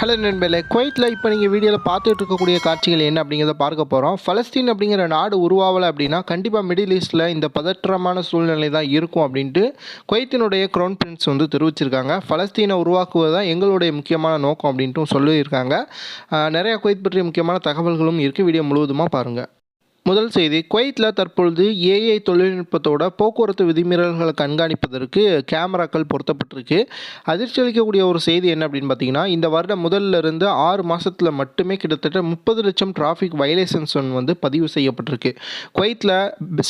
Hello நண்பர்களே குவைத்தில் இப்போ நீங்கள் வீடியோவில் பார்த்துட்டு இருக்கக்கூடிய காட்சிகள் என்ன அப்படிங்கிறத பார்க்க போகிறோம். ஃபலஸ்தீன் அப்படிங்கிற நாடு உருவாகலை அப்படின்னா கண்டிப்பாக மிடில் ஈஸ்ட்டில் இந்த பதற்றமான சூழ்நிலை தான் இருக்கும் அப்படின்ட்டு குவைத்தினுடைய க்ரௌன் பிரின்ஸ் வந்து தெரிவிச்சிருக்காங்க. ஃபலஸ்தீனை உருவாக்குவது தான் எங்களுடைய முக்கியமான நோக்கம் அப்படின்ட்டும் சொல்லியிருக்காங்க. நிறையா குவைத் பற்றிய முக்கியமான தகவல்களும் இருக்குது வீடியோ முழுவதுமாக பாருங்கள் முதல் செய்தி குவைத்தில் தற்பொழுது ஏஐ தொழில்நுட்பத்தோட போக்குவரத்து விதிமீறல்களை கண்காணிப்பதற்கு கேமராக்கள் பொருத்தப்பட்டிருக்கு. அதிர்ச்சி அளிக்கக்கூடிய ஒரு செய்தி என்ன அப்படின்னு பார்த்தீங்கன்னா இந்த வருடம் முதல்ல இருந்து ஆறு மாதத்தில் மட்டுமே கிட்டத்தட்ட முப்பது லட்சம் டிராஃபிக் வயலேஷன்ஸ் வந்து பதிவு செய்யப்பட்டிருக்கு. குவைத்தில்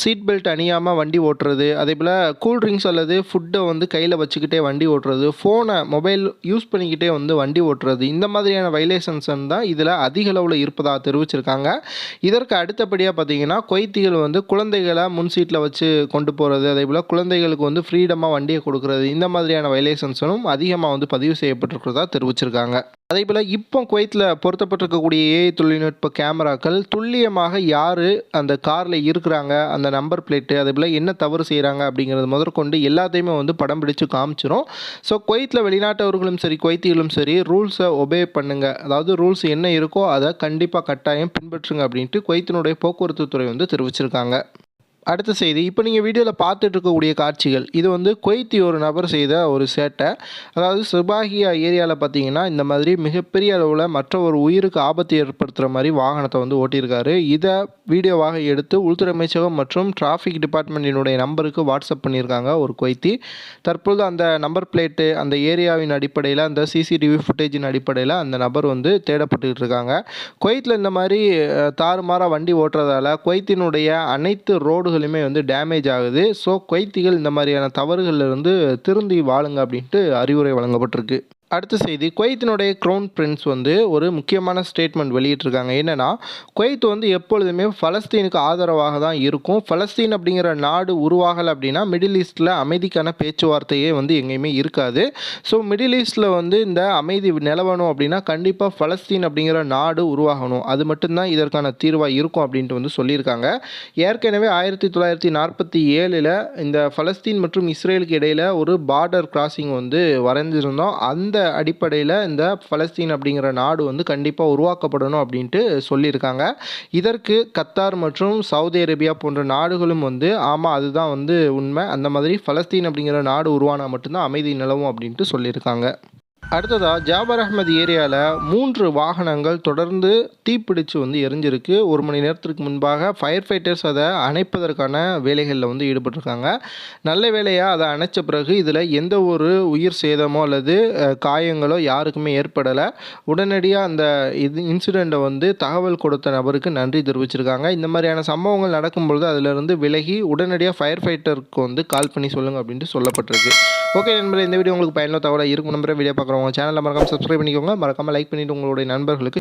சீட் பெல்ட் அணியாமல் வண்டி ஓட்டுறது அதே போல் கூல்ட்ரிங்க்ஸ் அல்லது ஃபுட்டை வந்து கையில் வச்சுக்கிட்டே வண்டி ஓட்டுறது ஃபோனை மொபைல் யூஸ் பண்ணிக்கிட்டே வந்து வண்டி ஓட்டுறது இந்த மாதிரியான வயலேஷன்ஸ் தான் இதில் அதிக அளவில் இருப்பதாக தெரிவிச்சிருக்காங்க. இதற்கு அடுத்தபடியாக பார்த்தீங்கன்னா கொய்த்திகள் வந்து குழந்தைகளை முன் சீட்டில் வச்சு கொண்டு போகிறது அதே போல் குழந்தைகளுக்கு வந்து ஃப்ரீடமாக வண்டியை கொடுக்கறது இந்த மாதிரியான வயலேஷன்ஸும் அதிகமாக வந்து பதிவு செய்யப்பட்டிருக்கிறதா தெரிவிச்சிருக்காங்க. அதே போல் இப்போ குவைத்தில் பொருத்தப்பட்டிருக்கக்கூடிய ஏஐ தொழில்நுட்ப கேமராக்கள் துல்லியமாக யார் அந்த காரில் இருக்கிறாங்க அந்த நம்பர் பிளேட்டு அதே போல் என்ன தவறு செய்கிறாங்க அப்படிங்கிறது முதற்கொண்டு எல்லாத்தையுமே வந்து படம் பிடிச்சு காமிச்சிரும். ஸோ குவைத்தில் வெளிநாட்டவர்களும் சரி குவைத்திகளும் சரி ரூல்ஸை ஒபே பண்ணுங்க. அதாவது ரூல்ஸ் என்ன இருக்கோ அதை கண்டிப்பாக கட்டாயம் பின்பற்றுங்க அப்படின்ட்டு குவைத்தினுடைய போக்குவரத்து துறை வந்து தெரிவிச்சிருக்காங்க. அடுத்த செய்தி. இப்போ நீங்கள் வீடியோவில் பார்த்துட்டு இருக்கக்கூடிய காட்சிகள். இது வந்து கொய்த்தி ஒரு நபர் செய்த ஒரு சேட்டை. அதாவது சுபாகியா ஏரியாவில் பார்த்தீங்கன்னா இந்த மாதிரி மிகப்பெரிய அளவில் மற்ற ஒரு உயிருக்கு ஆபத்து ஏற்படுத்துகிற மாதிரி வாகனத்தை வந்து ஓட்டியிருக்காரு. இதை வீடியோவாக எடுத்து உள்துறை அமைச்சகம் மற்றும் டிராஃபிக் டிபார்ட்மெண்ட்டினுடைய நம்பருக்கு வாட்ஸ்அப் பண்ணியிருக்காங்க ஒரு கொய்த்தி தற்பொழுது அந்த நம்பர் பிளேட்டு அந்த ஏரியாவின் அடிப்படையில் அந்த சிசிடிவி ஃபுட்டேஜின் அடிப்படையில் அந்த நபர் வந்து தேடப்பட்டுக்கிட்டு இருக்காங்க குவைத்தில் இந்த மாதிரி தாறுமாறாக வண்டி ஓட்டுறதால குவைத்தினுடைய அனைத்து ரோடுகள் ரோடுகளுமே வந்து டேமேஜ் ஆகுது. ஸோ குவைத்திகள் இந்த மாதிரியான தவறுகள்ல இருந்து திருந்தி வாழுங்க அப்படின்ட்டு அறிவுரை வழங்கப்பட்டிருக்கு. அடுத்த செய்தி குவைத்தினுடைய க்ரௌன் பிரின்ஸ் வந்து ஒரு முக்கியமான ஸ்டேட்மெண்ட் வெளியிட்டிருக்காங்க. என்னென்னா குவைத் வந்து எப்பொழுதுமே ஃபலஸ்தீனுக்கு ஆதரவாக தான் இருக்கும். ஃபலஸ்தீன் அப்படிங்கிற நாடு உருவாகலை அப்படின்னா மிடில் ஈஸ்ட்டில் அமைதிக்கான பேச்சுவார்த்தையே வந்து எங்கேயுமே இருக்காது. ஸோ மிடில் ஈஸ்ட்டில் வந்து இந்த அமைதி நிலவணும் அப்படின்னா கண்டிப்பாக ஃபலஸ்தீன் அப்படிங்கிற நாடு உருவாகணும். அது மட்டும்தான் இதற்கான தீர்வாக இருக்கும் அப்படின்ட்டு வந்து சொல்லியிருக்காங்க. ஏற்கனவே ஆயிரத்தி தொள்ளாயிரத்தி நாற்பத்தி ஏழில் இந்த ஃபலஸ்தீன் மற்றும் இஸ்ரேலுக்கு இடையில் ஒரு பார்டர் கிராசிங் வந்து வரைஞ்சிருந்தோம் அந்த அடிப்படையில் இந்த பலஸ்தீன் அப்படிங்கிற நாடு வந்து கண்டிப்பாக உருவாக்கப்படணும் அப்படின்ட்டு சொல்லியிருக்காங்க. இதற்கு கத்தார் மற்றும் சவுதி அரேபியா போன்ற நாடுகளும் வந்து ஆமாம் அதுதான் வந்து உண்மை. அந்த மாதிரி பலஸ்தீன் அப்படிங்கிற நாடு உருவானா மட்டும்தான் அமைதி நிலவும் அப்படின்ட்டு சொல்லியிருக்காங்க. அடுத்ததாக ஜாபர் அஹ்மத் ஏரியாவில் மூன்று வாகனங்கள் தொடர்ந்து தீப்பிடிச்சு வந்து எரிஞ்சிருக்கு. ஒரு மணி நேரத்திற்கு முன்பாக ஃபயர் ஃபைட்டர்ஸ் அதை அணைப்பதற்கான வேலைகளில் வந்து ஈடுபட்டிருக்காங்க. நல்ல வேலையாக அதை அணைச்ச பிறகு இதில் எந்த ஒரு உயிர் சேதமோ அல்லது காயங்களோ யாருக்குமே ஏற்படலை. உடனடியாக அந்த இது இன்சிடெண்ட்டை வந்து தகவல் கொடுத்த நபருக்கு நன்றி தெரிவிச்சிருக்காங்க. இந்த மாதிரியான சம்பவங்கள் நடக்கும்பொழுது அதிலிருந்து விலகி உடனடியாக ஃபயர் ஃபைட்டருக்கு வந்து கால் பண்ணி சொல்லுங்கள் அப்படின்ட்டு சொல்லப்பட்டிருக்கு. ஓகே நண்பர்களே இந்த வீடியோ உங்களுக்கு பயனுள்ள தகவலாக இருக்கும் நம்பரை வீடியோ பார்க்குறவங்க சேனலில் மறக்காம சப்ஸ்கிரைப் பண்ணிக்கோங்க. மறக்காமல் லைக் பண்ணிவிட்டு உங்களுடைய நண்பர்களுக்கு